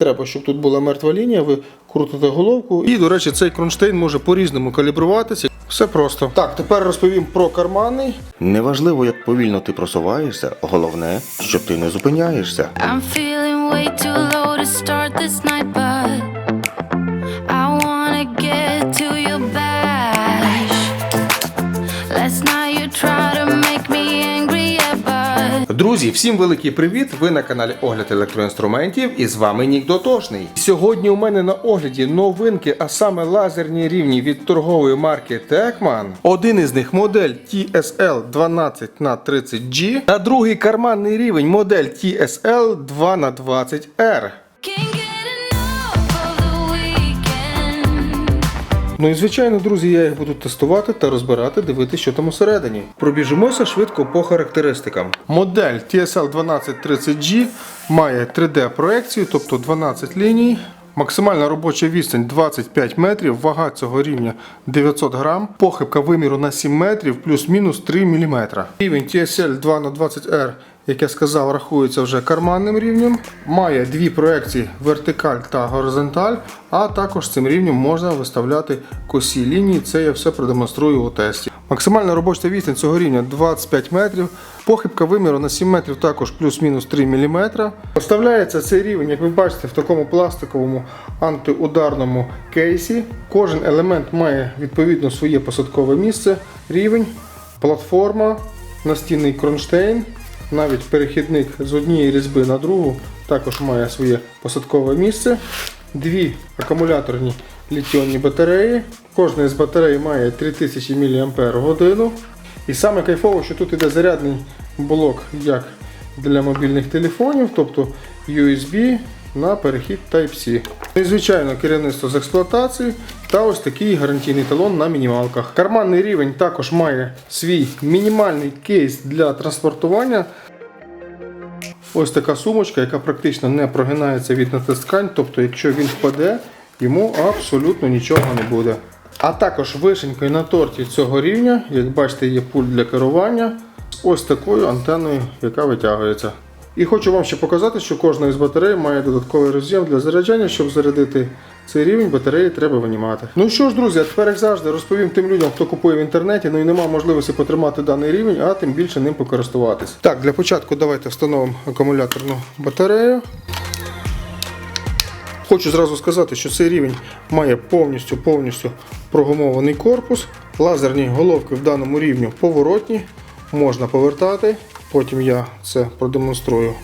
Треба, щоб тут була мертва лінія, ви крутите головку. І, до речі, цей кронштейн може по-різному калібруватися. Все просто. Так, тепер розповім про кармани. Неважливо, як повільно ти просуваєшся, головне, щоб ти не зупиняєшся. I'm feeling way too low to start this night, but Друзі, всім великий привіт! Ви на каналі Огляд електроінструментів і з вами Нік Дотошний. Сьогодні у мене на огляді новинки, а саме лазерні рівні від торгової марки Tecman. Один із них модель TSL 12 на 30G, та другий карманний рівень модель TSL 2 Ну і звичайно, друзі, я їх буду тестувати та розбирати, дивитися, що там усередині. Пробіжимося швидко по характеристикам. Модель TSL 1230G має 3D-проекцію, тобто 12 ліній. Максимальна робоча відстань 25 метрів, вага цього рівня 900 грам, похибка виміру на 7 метрів, плюс-мінус 3 мм. Рівень TSL 2 на 20R, як я сказав, рахується вже карманним рівнем. Має дві проекції вертикаль та горизонталь, а також цим рівнем можна виставляти косі лінії. Це я все продемонструю у тесті. Максимальна робоча відстань цього рівня 25 метрів. Похибка виміру на 7 метрів також плюс-мінус 3 мм. Вставляється цей рівень, як ви бачите, в такому пластиковому антиударному кейсі. Кожен елемент має відповідно своє посадкове місце, рівень, платформа, настінний кронштейн, навіть перехідник з однієї різьби на другу також має своє посадкове місце. Дві акумуляторні літіонні батареї. Кожна з батарей має 3000 мАч. І саме кайфово, що тут іде зарядний блок як для мобільних телефонів, тобто USB на перехід Type-C. І звичайно керівництво з експлуатації та ось такий гарантійний талон на мінімалках. Карманний рівень також має свій мінімальний кейс для транспортування. Ось така сумочка, яка практично не прогинається від натискань, тобто якщо він впаде, йому абсолютно нічого не буде. А також вишенькою на торті цього рівня, як бачите, є пульт для керування ось такою антенною, яка витягується. І хочу вам ще показати, що кожна із батарей має додатковий роз'єм для заряджання, щоб зарядити цей рівень батареї треба винімати. Ну що ж, друзі, а тепер як завжди розповім тим людям, хто купує в інтернеті, ну і немає можливості потримати даний рівень, а тим більше ним покористуватись. Так, для початку давайте встановимо акумуляторну батарею. Хочу зразу сказати, що цей рівень має повністю повністю прогумований корпус. Лазерні головки в даному рівню поворотні, можна повертати. Потім я це продемонструю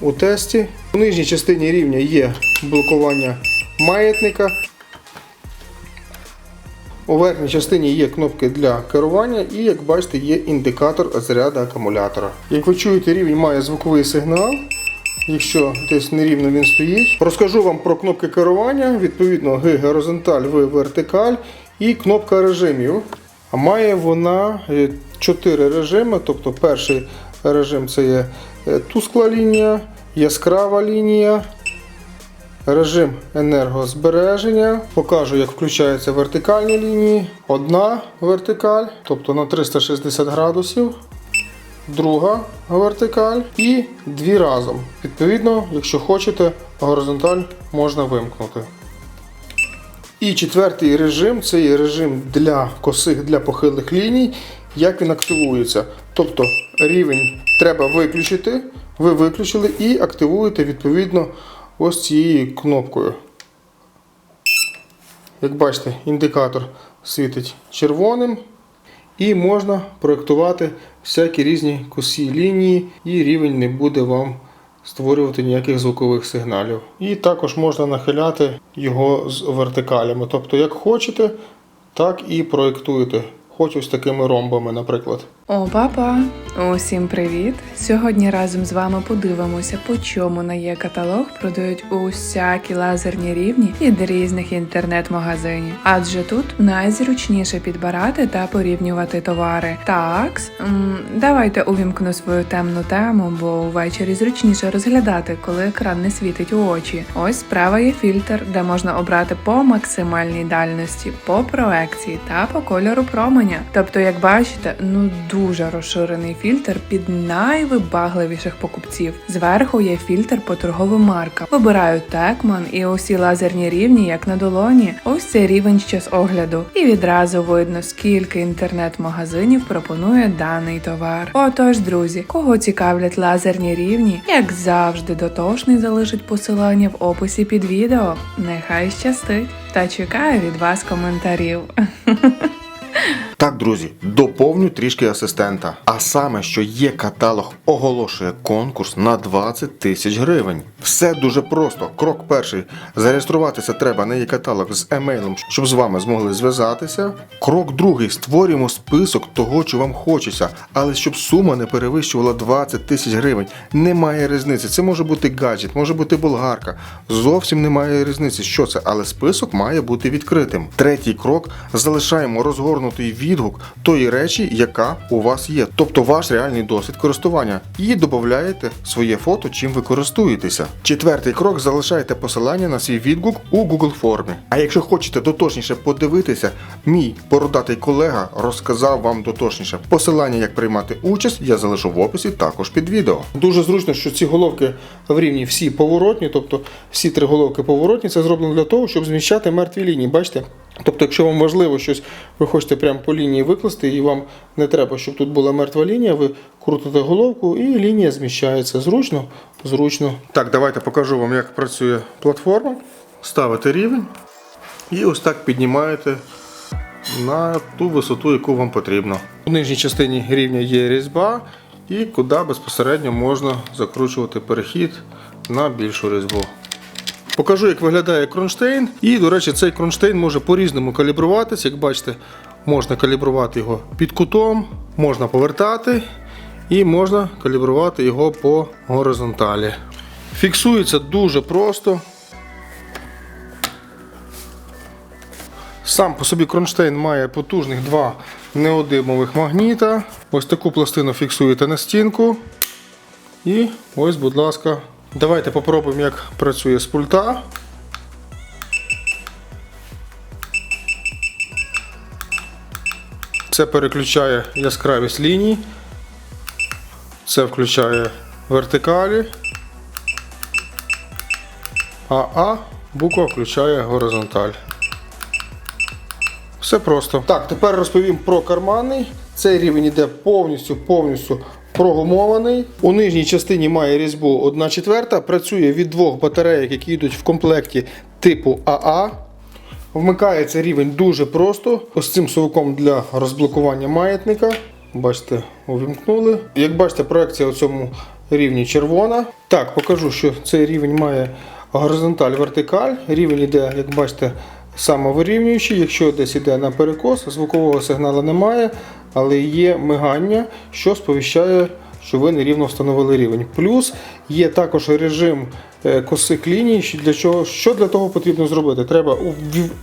у тесті. У нижній частині рівня є блокування маятника. У верхній частині є кнопки для керування і, як бачите, є індикатор заряду акумулятора. Як ви чуєте, рівень має звуковий сигнал. Якщо десь нерівно він стоїть, розкажу вам про кнопки керування, відповідно Г горизонталь, В вертикаль і кнопка режимів. А має вона 4 режими. Тобто перший режим це є е, тускла лінія, яскрава лінія, режим енергозбереження. Покажу, як включаються вертикальні лінії. Одна вертикаль, тобто на 360 градусів друга вертикаль і дві разом. Відповідно, якщо хочете, горизонталь можна вимкнути. І четвертий режим це є режим для косих для похилих ліній. Як він активується? Тобто рівень треба виключити, ви виключили і активуєте відповідно ось цією кнопкою. Як бачите, індикатор світить червоним, і можна проєктувати всякі різні косі лінії, і рівень не буде вам створювати ніяких звукових сигналів. І також можна нахиляти його з вертикалями. Тобто, як хочете, так і проєктуєте. Хоч ось такими ромбами, наприклад. О, папа! Усім привіт! Сьогодні разом з вами подивимося, по чому на є каталог продають усякі лазерні рівні від різних інтернет-магазинів. Адже тут найзручніше підбирати та порівнювати товари. Так, давайте увімкну свою темну тему, бо ввечері зручніше розглядати, коли екран не світить у очі. Ось справа є фільтр, де можна обрати по максимальній дальності, по проекції та по кольору променя. Тобто, як бачите, ну дуже дуже розширений фільтр під найвибагливіших покупців. Зверху є фільтр по торговим маркам. Вибираю Текман і усі лазерні рівні, як на долоні. Ось цей рівень ще з огляду. І відразу видно, скільки інтернет-магазинів пропонує даний товар. Отож, друзі, кого цікавлять лазерні рівні, як завжди, дотошний залишить посилання в описі під відео. Нехай щастить! Та чекаю від вас коментарів. Так, друзі, доповню трішки асистента. А саме, що є каталог, оголошує конкурс на 20 тисяч гривень. Все дуже просто. Крок перший. Зареєструватися треба на її каталог з емейлом, щоб з вами змогли зв'язатися. Крок другий. Створюємо список того, що вам хочеться, але щоб сума не перевищувала 20 тисяч гривень. Немає різниці. Це може бути гаджет, може бути болгарка. Зовсім немає різниці, що це, але список має бути відкритим. Третій крок залишаємо розгорнутий відгук тої речі, яка у вас є, тобто ваш реальний досвід користування, і додаєте своє фото, чим ви користуєтеся. Четвертий крок залишаєте посилання на свій відгук у Google формі. А якщо хочете доточніше подивитися, мій бородатий колега розказав вам доточніше. Посилання, як приймати участь, я залишу в описі також під відео. Дуже зручно, що ці головки в рівні всі поворотні, тобто всі три головки поворотні. Це зроблено для того, щоб зміщати мертві лінії. Бачите? Тобто, якщо вам важливо щось, ви хочете прямо по лінії викласти, і вам не треба, щоб тут була мертва лінія, ви крутите головку і лінія зміщається. Зручно, зручно. Так, давайте покажу вам, як працює платформа. Ставите рівень і ось так піднімаєте на ту висоту, яку вам потрібно. У нижній частині рівня є різьба, і куди безпосередньо можна закручувати перехід на більшу різьбу. Покажу, як виглядає кронштейн. І, до речі, цей кронштейн може по-різному калібруватися. Як бачите, можна калібрувати його під кутом, можна повертати і можна калібрувати його по горизонталі. Фіксується дуже просто. Сам по собі кронштейн має потужних два неодимових магніта. Ось таку пластину фіксуєте на стінку. І ось, будь ласка, давайте попробуємо, як працює з пульта. Це переключає яскравість ліній. Це включає вертикалі. А буква включає горизонталь. Все просто. Так, тепер розповім про карманний. Цей рівень іде повністю повністю прогумований. У нижній частині має різьбу 1 четверта. Працює від двох батарейок, які йдуть в комплекті типу АА. Вмикається рівень дуже просто. Ось цим совком для розблокування маятника. Бачите, увімкнули. Як бачите, проекція у цьому рівні червона. Так, покажу, що цей рівень має горизонталь-вертикаль. Рівень іде, як бачите, самовирівнюючий. Якщо десь іде на перекос, звукового сигналу немає, але є мигання, що сповіщає, що ви нерівно встановили рівень. Плюс є також режим е, косих ліній. Для чого, що для того потрібно зробити? Треба,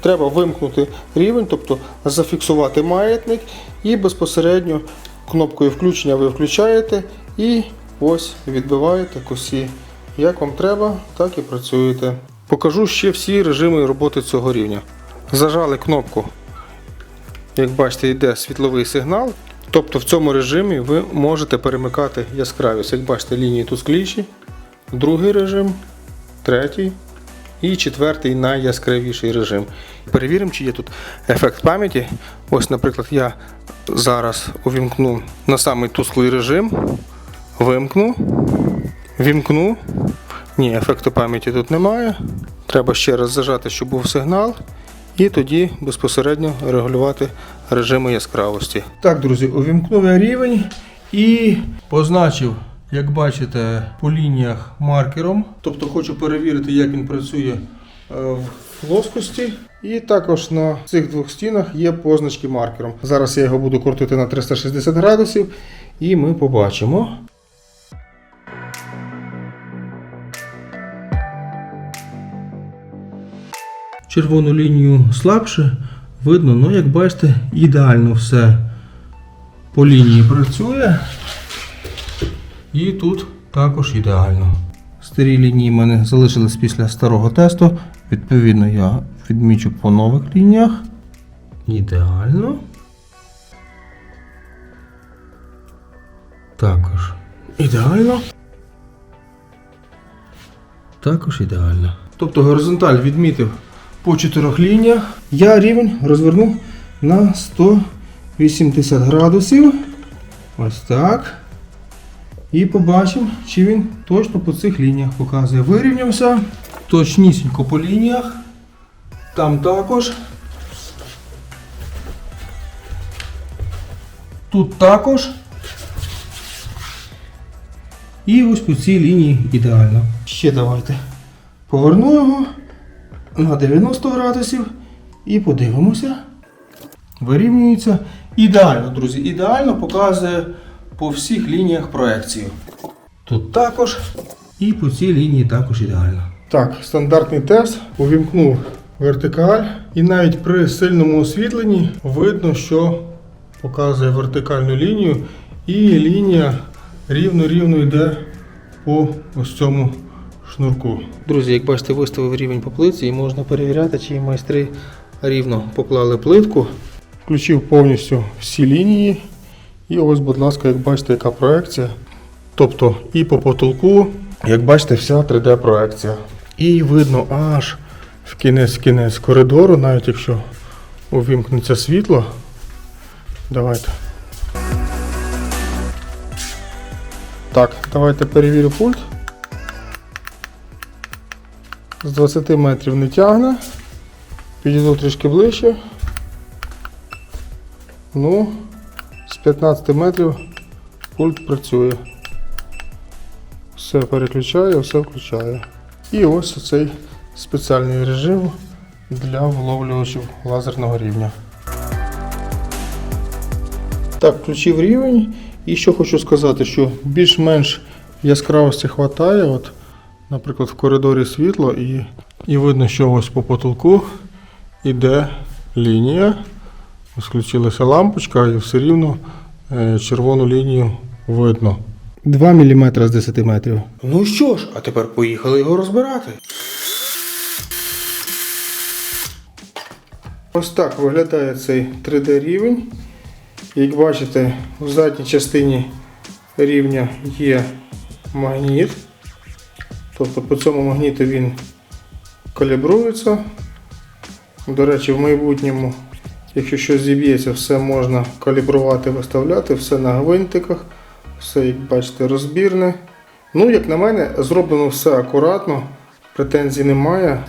треба вимкнути рівень, тобто зафіксувати маятник і безпосередньо кнопкою включення ви включаєте і ось відбиваєте косі. Як вам треба, так і працюєте. Покажу ще всі режими роботи цього рівня. Зажали кнопку. Як бачите, йде світловий сигнал. Тобто в цьому режимі ви можете перемикати яскравість. Як бачите, лінії тускліші, другий режим, третій і четвертий найяскравіший режим. Перевіримо, чи є тут ефект пам'яті. Ось, наприклад, я зараз увімкну на самий тусклий режим, вимкну, вімкну. Ні, ефекту пам'яті тут немає. Треба ще раз зажати, щоб був сигнал. І тоді безпосередньо регулювати режими яскравості. Так, друзі, увімкнув я рівень і позначив, як бачите, по лініях маркером. Тобто хочу перевірити, як він працює е, в плоскості. І також на цих двох стінах є позначки маркером. Зараз я його буду крутити на 360 градусів і ми побачимо. Червону лінію слабше видно, ну як бачите, ідеально все по лінії працює. І тут також ідеально. Старі лінії в мене залишились після старого тесту. Відповідно, я відмічу по нових лініях. Ідеально. Також ідеально. Також ідеально. Тобто горизонталь відмітив по чотирьох лініях. Я рівень розвернув на 180 градусів. Ось так. І побачимо, чи він точно по цих лініях показує. Вирівнявся. Точнісінько по лініях. Там також. Тут також. І ось по цій лінії ідеально. Ще давайте поверну його на 90 градусів і подивимося. Вирівнюється. Ідеально, друзі, ідеально показує по всіх лініях проекцію. Тут також і по цій лінії також ідеально. Так, стандартний тест увімкнув вертикаль, і навіть при сильному освітленні видно, що показує вертикальну лінію, і лінія рівно-рівно йде по ось цьому шнурку. Друзі, як бачите, виставив рівень по плитці і можна перевіряти, чи майстри рівно поклали плитку. Включив повністю всі лінії. І ось, будь ласка, як бачите, яка проекція. Тобто і по потолку, як бачите, вся 3D-проекція. І видно аж в кінець-кінець коридору, навіть якщо увімкнеться світло. Давайте. Так, давайте перевірю пульт. З 20 метрів не тягне. Підійду трішки ближче. Ну, з 15 метрів пульт працює. Все переключає, все включає. І ось цей спеціальний режим для вловлювачів лазерного рівня. Так, включив рівень. І що хочу сказати, що більш-менш яскравості вистачає. Наприклад, в коридорі світло і, і видно, що ось по потолку іде лінія. Ось включилася лампочка і все рівно е, червону лінію видно. 2 мм з 10 метрів. Ну що ж, а тепер поїхали його розбирати. Ось так виглядає цей 3D рівень. Як бачите, в задній частині рівня є магніт. Тобто по цьому магніту він калібрується. До речі, в майбутньому, якщо щось зіб'ється, все можна калібрувати, виставляти, все на гвинтиках, все, як бачите, розбірне. Ну, як на мене, зроблено все акуратно, претензій немає.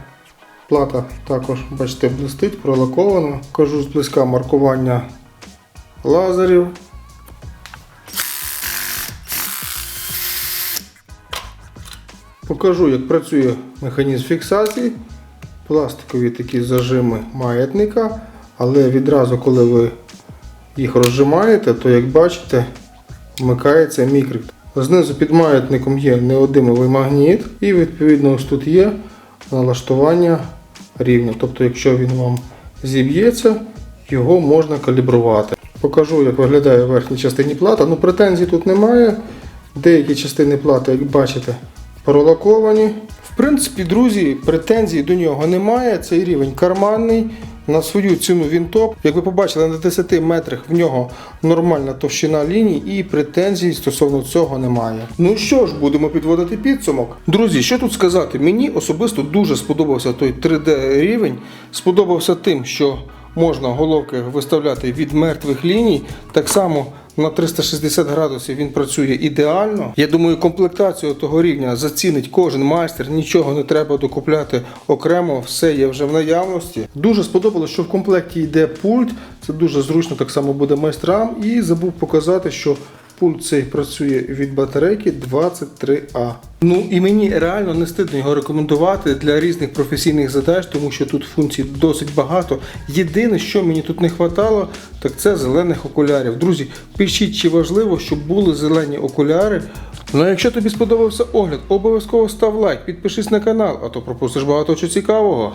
Плата також, бачите, блистить, пролакована. Кажу зблизька маркування лазерів. Покажу, як працює механізм фіксації. Пластикові такі зажими маятника, але відразу, коли ви їх розжимаєте, то як бачите, вмикається мікрик. Знизу під маятником є неодимовий магніт, і відповідно ось тут є налаштування рівня. Тобто, якщо він вам зіб'ється, його можна калібрувати. Покажу, як виглядає в верхній частині плата. Ну, претензій тут немає. Деякі частини плати, як бачите, пролаковані. В принципі, друзі, претензій до нього немає. Цей рівень карманний. На свою ціну він топ. Як ви побачили, на 10 метрах в нього нормальна товщина ліній і претензій стосовно цього немає. Ну що ж, будемо підводити підсумок. Друзі, що тут сказати? Мені особисто дуже сподобався той 3D рівень. Сподобався тим, що можна головки виставляти від мертвих ліній. Так само на 360 градусів він працює ідеально. Я думаю, комплектацію того рівня зацінить кожен майстер, нічого не треба докупляти окремо, все є вже в наявності. Дуже сподобалось, що в комплекті йде пульт. Це дуже зручно так само буде майстрам. І забув показати, що пульт цей працює від батарейки 23А. Ну і мені реально не стидно його рекомендувати для різних професійних задач, тому що тут функцій досить багато. Єдине, що мені тут не вистачало, так це зелених окулярів. Друзі, пишіть, чи важливо, щоб були зелені окуляри. Ну а якщо тобі сподобався огляд, обов'язково став лайк, підпишись на канал, а то пропустиш багато чого цікавого.